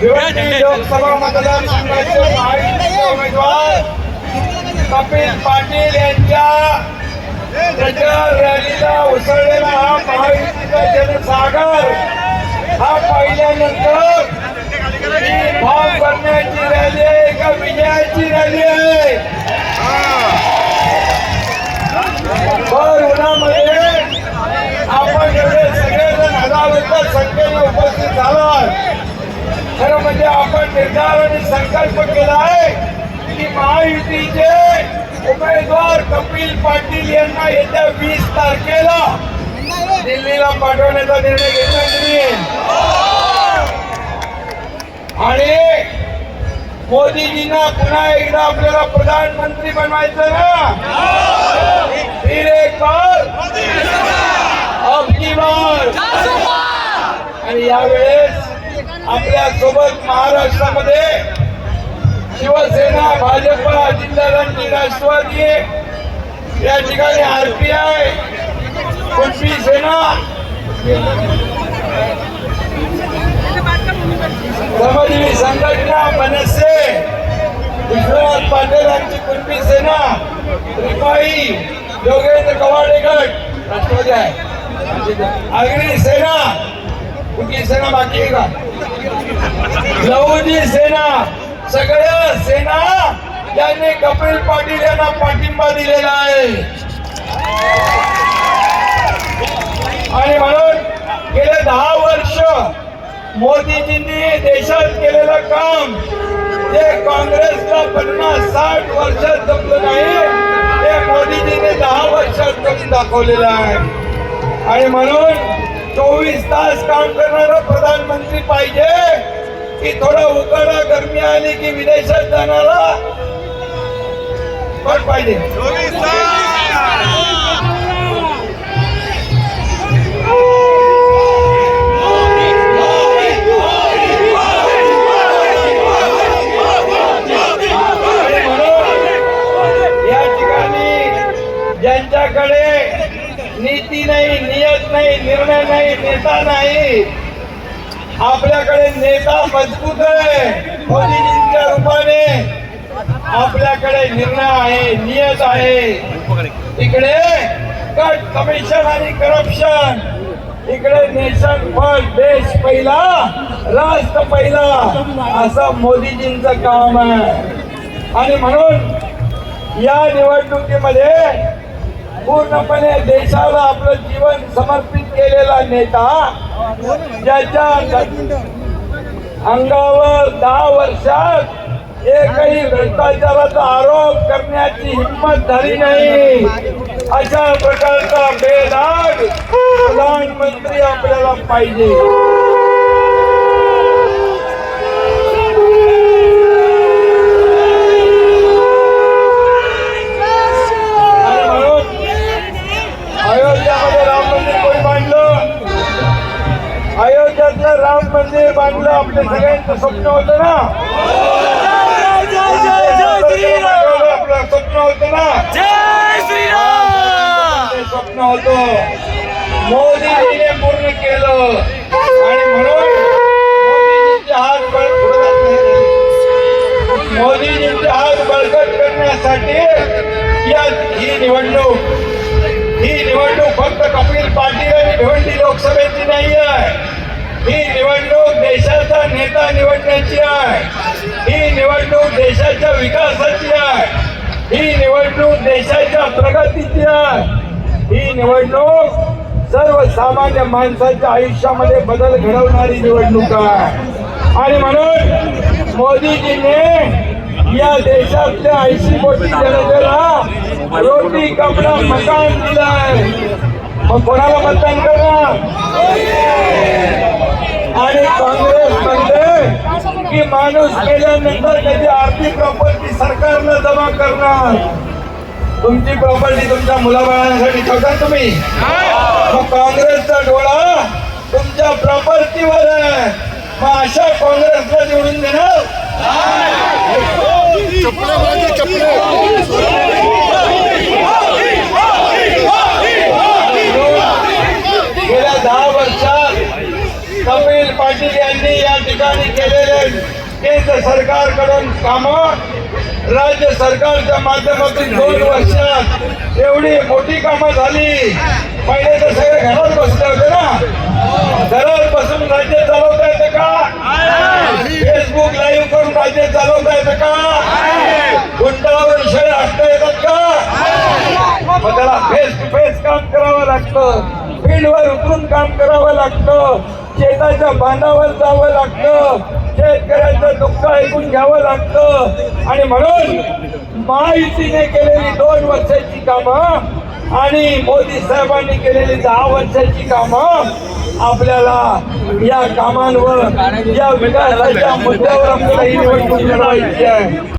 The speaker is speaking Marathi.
भिवंडी लोकसभा मतदारसंघाचे महायुतीचे उमेदवार कपिल पाटील यांच्या प्रचार रॅलीला उसळलेला हा महायुतीचा जनसागर. हा पाहिल्यानंतर ही फॉर्म संकल्प केला आहे की महायुतीचे उमेदवार कपिल पाटील यांना येत्या वीस तारखेला दिल्लीला पाठवण्याचा निर्णय घेतला आणि मोदीजींना पुन्हा एकदा आपल्याला प्रधानमंत्री बनवायचं ना? फिर आणि यावेळेस आपल्यासोबत महाराष्ट्रामध्ये भाजपा जिल्हारांची राष्ट्रवादी या ठिकाणी आरपीआय कुणबी सेना? समाजवी संघटना, मनसे, विश्वनाथ पाटील यांची सेना? रिपाई योगेंद्र कवाडे गट राष्ट्रवादी आहे. आगरी सेना, कुठली सेना बाकी आहे का? सेना, सगळ्या सेना त्यांनी कपिल पाटील यांना पाठिंबा दिलेला आहे. आणि म्हणून गेले दहा वर्ष मोदीजींनी देशात केलेलं काम जे काँग्रेसला पन्नास साठ वर्षात जमलं नाही ते मोदीजींनी दहा वर्षात करून दाखवलेलं आहे. आणि म्हणून चोवीस तास काम करणारा प्रधानमंत्री पाहिजे की थोडा उकाडा गरमी आली की विदेशात जाणारा कोण पाहिजे. या ठिकाणी ज्यांच्याकडे नीती नाही नियत नाही निर्णय नाही नेता नाही आपल्याकडे नेता मजबूत आहे. आपल्याकडे निर्णय आहे नियत आहे. इकडे कट कमिशन आणि करप्शन इकडे नेशन फर्स्ट देश पहिला राष्ट्र पहिला. असं मोदीजींचं काम आहे. आणि म्हणून या निवडणुकीमध्ये पूर्णपणे देशाला आपलं जीवन समर्पित केलेला नेता ज्याच्या अंगावर दहा वर्षात एकही भ्रष्टाचाराचा आरोप करण्याची हिंमत झाली नाही। अशा प्रकारचा बेदाग प्रधानमंत्री आपल्याला पाहिजे। राम मंदिर कोणी बांधलं? अयोध्यातलं राम मंदिर बांधलं आपल्या सगळ्यांचं स्वप्न होतं ना? स्वप्न होतं ना जय श्रीराम स्वप्न होतं मोदीजीने पूर्ण केलं आणि म्हणून मोदीजींचे हात बळ मोदीजींचे हात बळकट करण्यासाठी या ही निवडणूक ही निवडणूक फक्त कपिल पाटील आणि भिवंडी लोकसभेची नाही आहे ही निवडणूक देशाचा नेता निवडण्याची आहे. देशाच्या विकासाची आहे. ही निवडणूक देशाच्या प्रगतीची आहे. ही निवडणूक सर्वसामान्य माणसाच्या आयुष्यामध्ये बदल घडवणारी निवडणूक आहे. आणि म्हणून मोदीजीने या देशातल्या ऐंशी कोटी जनतेला रोटी कपडा मकान दिलाय. मग कोणाला मतदान करणार? आणि काँग्रेस म्हणते की माणूस केल्यानंतर त्याची आर्थिक प्रॉपर्टी सरकारनं जमा करणार. तुमची प्रॉपर्टी तुमच्या मुलाबाळांसाठी ठेवता तुम्ही. मग काँग्रेसचा डोळा तुमच्या प्रॉपर्टीवर आहे. मग अशा काँग्रेसला निवडून देणार? कपिल पाटील यांनी या ठिकाणी केलेले केंद्र सरकारकडून कामं. राज्य सरकारच्या माध्यमातून दोन वर्षात एवढी मोठी कामं झाली. पहिले तर सगळे घरात बसले होते ना. घरात बसून राज्य चालवता येतं का? फेसबुक लाईव्ह करून राज्य चालवता येतं का? गुंडावर शेळ हाकता येतात का? मग त्याला फेस टू फेस काम करावं लागतं. फील्डवर उतरून काम करावं लागतं. शेताच्या बांधावर जावं लागतं. शेतकऱ्यांचं दुःख ऐकून घ्यावं लागतं. आणि म्हणून महायुतीने केलेली दोन वर्षाची कामं आणि मोदी साहेबांनी केलेली दहा वर्षाची कामं आपल्याला या कामांवर या विकासाच्या मुद्द्यावर आपल्याला ही निवडणूक लढवायची आहे.